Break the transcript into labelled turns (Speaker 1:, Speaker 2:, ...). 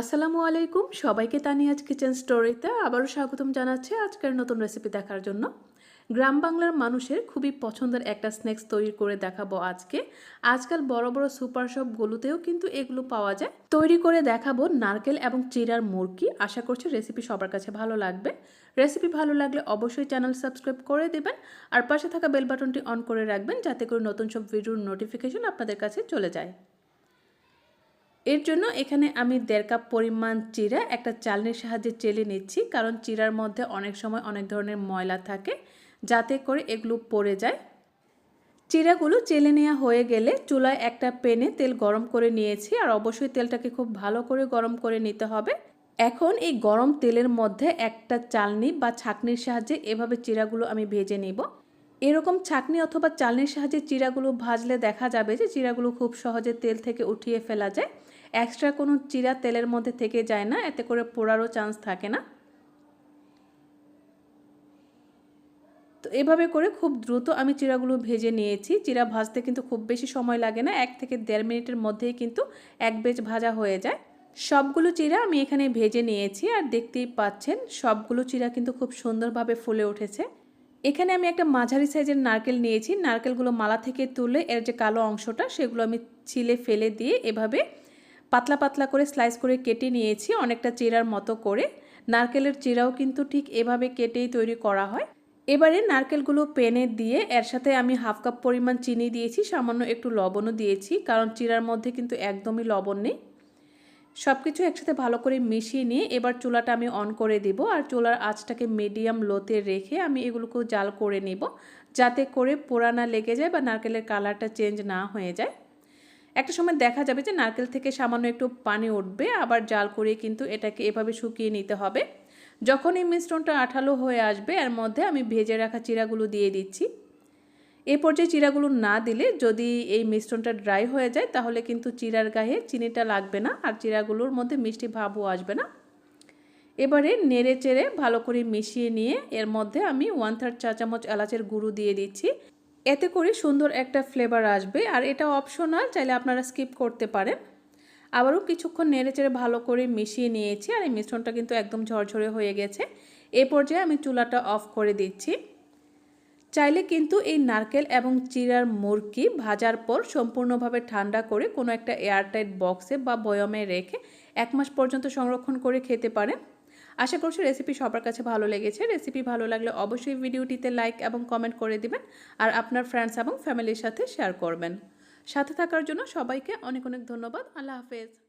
Speaker 1: আসসালামু আলাইকুম। সবাইকে তানিয়াজ কিচেন স্টোরিতে আবারও স্বাগতম জানাচ্ছি আজকের নতুন রেসিপি দেখার জন্য। গ্রাম বাংলার মানুষের খুবই পছন্দের একটা স্ন্যাক্স তৈরি করে দেখাবো আজকে। আজকাল বড় বড় সুপার শপ শপগুলোতেও কিন্তু এগুলো পাওয়া যায়। তৈরি করে দেখাবো নারকেল এবং চিরার মুরগি। আশা করছি রেসিপি সবার কাছে ভালো লাগবে। রেসিপি ভালো লাগলে অবশ্যই চ্যানেল সাবস্ক্রাইব করে দেবেন। আর পাশে থাকা বেল বাটনটি অন করে রাখবেন যাতে করে নতুন সব ভিডিওর নোটিফিকেশন আপনাদের কাছে চলে যায়। এর জন্য এখানে আমি দেড় কাপ পরিমাণ চিরা, একটা চালনির সাহায্যে চেলে নিচ্ছি, কারণ চিরার মধ্যে অনেক সময় অনেক ধরনের ময়লা থাকে, যাতে করে এগুলো পড়ে যায়। চিরাগুলো চেলে নেওয়া হয়ে গেলে চুলায় একটা পেনে তেল গরম করে নিয়েছি, আর অবশ্যই তেলটাকে খুব ভালো করে গরম করে নিতে হবে। এখন এই গরম তেলের মধ্যে একটা চালনি বা ছাকনির সাহায্যে এভাবে চিরাগুলো আমি ভেজে নিব। এরকম ছাকনি অথবা চালনির সাহায্যে চিরাগুলো ভাজলে দেখা যাবে যে চিরাগুলো খুব সহজে তেল থেকে উঠিয়ে ফেলা যায়। এক্সট্রা কোনো চিরা তেলের মধ্যে থেকে যায় না, এতে করে পোড়ারও চান্স থাকে না। তো এভাবে করে খুব দ্রুত আমি চিরাগুলো ভেজে নিয়েছি। চিরা ভাজতে কিন্তু খুব বেশি সময় লাগে না, এক থেকে দেড় মিনিটের মধ্যেই কিন্তু এক বেজ ভাজা হয়ে যায়। সবগুলো চিরা আমি এখানে ভেজে নিয়েছি, আর দেখতেই পাচ্ছেন সবগুলো চিরা কিন্তু খুব সুন্দরভাবে ফুলে উঠেছে। এখানে আমি একটা মাঝারি সাইজের নারকেল নিয়েছি। নারকেলগুলো মালা থেকে তুলে এর যে কালো অংশটা, সেগুলো আমি ছিলে ফেলে দিয়ে এভাবে পাতলা পাতলা করে স্লাইস করে কেটে নিয়েছি অনেকটা চিরার মতো করে। নারকেলের চিরাও কিন্তু ঠিক এভাবে কেটেই তৈরি করা হয়। এবারে নারকেলগুলো পেনে দিয়ে এর সাথে আমি হাফ কাপ পরিমাণ চিনি দিয়েছি, সামান্য একটু লবণও দিয়েছি, কারণ চিরার মধ্যে কিন্তু একদমই লবণ নেই। সব কিছু একসাথে ভালো করে মিশিয়ে নিয়ে এবার চুলাটা আমি অন করে দিব আর চুলার আঁচটাকে মিডিয়াম লোতে রেখে আমি এগুলোকেও জাল করে নিব যাতে করে পোড়া না লেগে যায় বা নারকেলের কালারটা চেঞ্জ না হয়ে যায়। একটা সময় দেখা যাবে যে নারকেল থেকে সামান্য একটু পানি উঠবে, আবার জাল করে কিন্তু এটাকে এভাবে শুকিয়ে নিতে হবে। যখন এই মিশ্রণটা আঠালো হয়ে আসবে, এর মধ্যে আমি ভেজে রাখা চিরাগুলো দিয়ে দিচ্ছি। এই পর্যায়ে চিরাগুলো না দিলে যদি এই মিশ্রণটা ড্রাই হয়ে যায়, তাহলে কিন্তু চিরার গায়ে চিনিটা লাগবে না আর চিরাগুলোর মধ্যে মিষ্টি ভাবও আসবে না। এবারে নেড়ে চেড়ে ভালো করে মিশিয়ে নিয়ে এর মধ্যে আমি ওয়ান থার্ড চা চামচ এলাচের গুঁড়ো দিয়ে দিচ্ছি। এতে করে সুন্দর একটা ফ্লেভার আসবে আর এটা অপশনাল চাইলে আপনারা স্কিপ করতে পারেন। আবারও কিছুক্ষণ নেড়ে চেড়ে ভালো করে মিশিয়ে নিয়েছি আর এই মিশ্রণটা কিন্তু একদম ঝরঝরে হয়ে গেছে। এ পর্যায়ে আমি চুলাটা অফ করে দিচ্ছি। চাইলে কিন্তু এই নারকেল এবং চিরার মুরগি ভাজার পর সম্পূর্ণভাবে ঠান্ডা করে কোনো একটা এয়ারটাইট বক্সে বা বয়মে রেখে এক মাস পর্যন্ত সংরক্ষণ করে খেতে পারেন। আশা করছি রেসিপি সবার কাছে ভালো লেগেছে। রেসিপি ভালো লাগলে অবশ্যই ভিডিওটিতে লাইক এবং কমেন্ট করে দিবেন আর আপনার ফ্রেন্ডস এবং ফ্যামিলির সাথে শেয়ার করবেন। সাথে থাকার জন্য সবাইকে অনেক অনেক ধন্যবাদ। আল্লাহ হাফেজ।